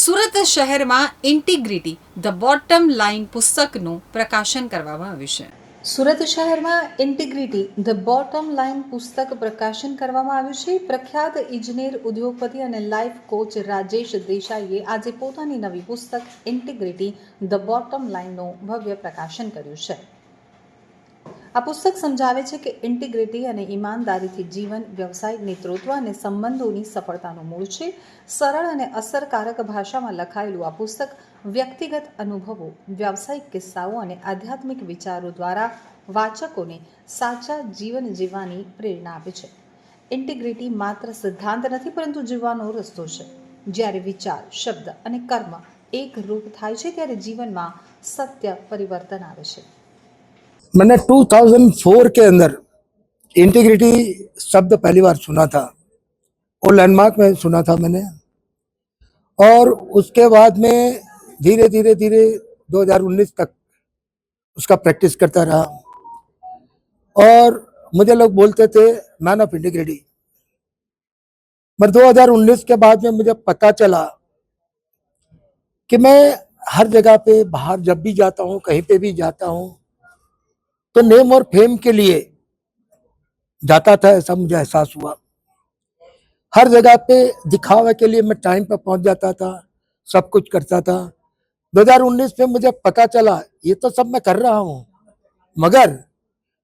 સુરત શહેરમાં integrity, the bottom line પુસ્તકનું પ્રકાશન કરવામાં આવ્યું છે. સુરત શહેરમાં ઇન્ટિગ્રિટી, ધ બોટમ લાઇન પુસ્તક પ્રકાશન કરવામાં આવ્યું છે. પ્રખ્યાત ઇજનેર, ઉદ્યોગપતિ અને લાઈફ કોચ રાજેશ દેસાઈએ આજે પોતાની નવી પુસ્તક ઇન્ટિગ્રિટી, ધ બોટમ લાઇનનું ભવ્ય પ્રકાશન કર્યું છે. આ પુસ્તક સમજાવે છે કે ઇન્ટિગ્રિટી અને ઈમાનદારીથી જીવન વ્યવસાય નેતૃત્વ અને સંબંધોની સફળતાનું મૂળ છે. સરળ અને અસરકારક ભાષામાં લખાયેલું આ પુસ્તક વ્યક્તિગત અનુભવો, વ્યાવસાયિક કિસ્સાઓ અને આધ્યાત્મિક વિચારો દ્વારા વાચકોને સાચા જીવન જીવવાની પ્રેરણા આપે છે. ઇન્ટિગ્રિટી માત્ર સિદ્ધાંત નથી, પરંતુ જીવવાનો રસ્તો છે. જ્યારે વિચાર, શબ્દ અને કર્મ એક રૂપ થાય છે, ત્યારે જીવનમાં સત્ય પરિવર્તન આવે છે. मैंने 2004 के अंदर इंटीग्रिटी शब्द पहली बार सुना था। और लैंडमार्क में सुना था मैंने। और उसके बाद में धीरे धीरे धीरे 2019 तक उसका प्रैक्टिस करता रहा। और मुझे लोग बोलते थे मैन ऑफ़ इंटीग्रिटी मगर 2019 के बाद में मुझे पता चला कि मैं हर जगह पे बाहर जब भी जाता हूँ, कहीं पे भी जाता हूँ तो नेम और फेम के लिए जाता था, ऐसा मुझे एहसास हुआ। हर जगह पे दिखावे के लिए मैं टाइम पे पहुँच जाता था, सब कुछ करता था। 2019 में मुझे पता चला, ये तो सब मैं कर रहा हूँ। मगर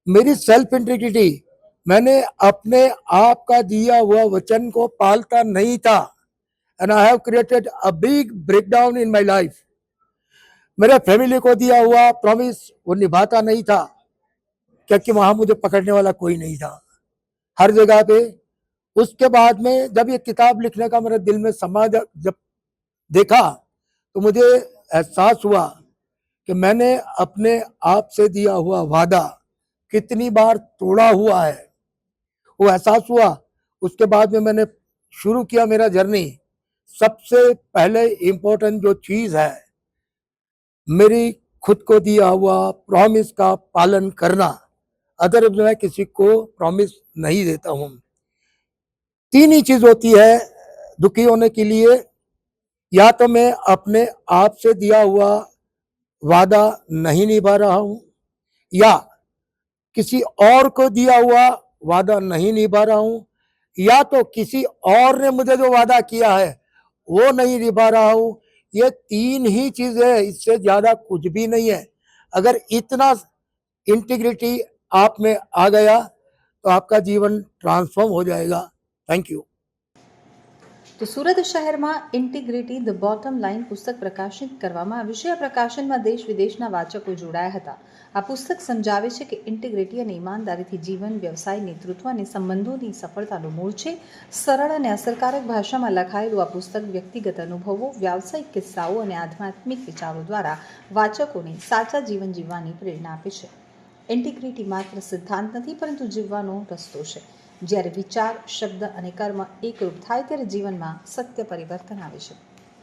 मेरी सेल्फ इंटीग्रिटी मैंने अपने आप का दिया हुआ वचन को पालता नहीं था। And I have created a big breakdown in my life मेरे फैमिली को दिया हुआ प्रॉमिस वो निभाता नहीं था। क्योंकि वहाँ मुझे पकड़ने वाला कोई नहीं था। हर जगह पे उसके बाद में जब ये किताब लिखने का मेरे दिल में समा जब देखा तो मुझे एहसास हुआ कि मैंने अपने आप से दिया हुआ वादा कितनी बार तोड़ा हुआ है। वो एहसास हुआ। उसके बाद में मैंने शुरू किया मेरा जर्नी। सबसे पहले इम्पोर्टेंट जो चीज़ है, मेरी खुद को दिया हुआ प्रॉमिस का पालन करना। अदर मैं किसी को प्रॉमिस नहीं देता हूँ। तीन ही चीज़ होती है दुखी होने के लिए। या तो मैं अपने आप से दिया हुआ वादा नहीं निभा रहा हूँ, या किसी और को दिया हुआ वादा नहीं निभा रहा हूँ, या तो किसी और ने मुझे जो वादा किया है वो नहीं निभा रहा हूँ। ये तीन ही चीज़ है इससे ज़्यादा कुछ भी नहीं है। अगर इतना इंटीग्रिटी आप में आ गया तो आपका जीवन ट्रांसफॉर्म हो जाएगा थैंक यू તો સુરત શહેરમાં ઇન્ટિગ્રિટી ધ બોટમ લાઇન પુસ્તક પ્રકાશિત કરવામાં આવ્યું છે આ પ્રકાશનમાં દેશ વિદેશના વાચકો જોડાયા હતા આ પુસ્તક સમજાવે છે કે ઇન્ટિગ્રિટી અને ઈમાનદારીથી જીવન વ્યવસાય નેતૃત્વ અને સંબંધોની સફળતાનું મૂળ છે સરળ અને અસરકારક ભાષામાં લખાયેલું આ પુસ્તક વ્યક્તિગત અનુભવો વ્યાવસાયિક કિસ્સાઓ અને આધ્યાત્મિક વિચારો દ્વારા વાચકોને સાચા જીવન જીવવાની પ્રેરણા આપે છે ઇન્ટિગ્રિટી માત્ર સિદ્ધાંત નથી, પરંતુ જીવવાનો રસ્તો છે. જ્યારે વિચાર, શબ્દ અને કર્મ એકરૂપ થાય, ત્યારે જીવનમાં સત્ય પરિવર્તન આવે છે.